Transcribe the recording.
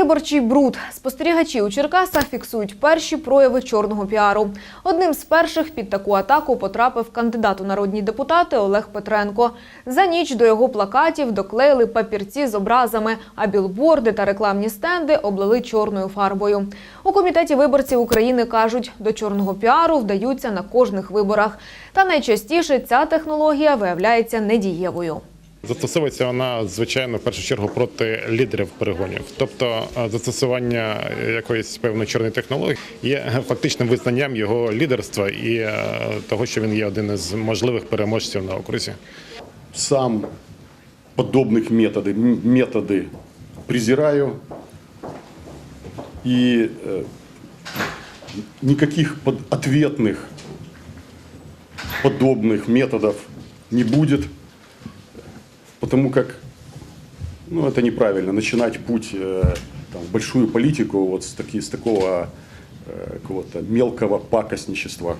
Виборчий бруд. Спостерігачі у Черкасах фіксують перші прояви чорного піару. Одним з перших під таку атаку потрапив кандидат у народні депутати Олег Петренко. За ніч до його плакатів доклеїли папірці з образами, а білборди та рекламні стенди облили чорною фарбою. У комітеті виборців України кажуть, до чорного піару вдаються на кожних виборах. Та найчастіше ця технологія виявляється недієвою. Застосовується вона звичайно в першу чергу проти лідерів перегонів, тобто е, застосування якоїсь певної чорної технології є фактичним визнанням його лідерства і е, того, що він є один із можливих переможців на окрузі. Сам подобных методы, м- методы презираю. И э, никаких под- ответных подобных методов не будет, потому как ну, это неправильно начинать путь э, там, в большую политику вот с, таки, с такого э, какого-то мелкого пакостничества.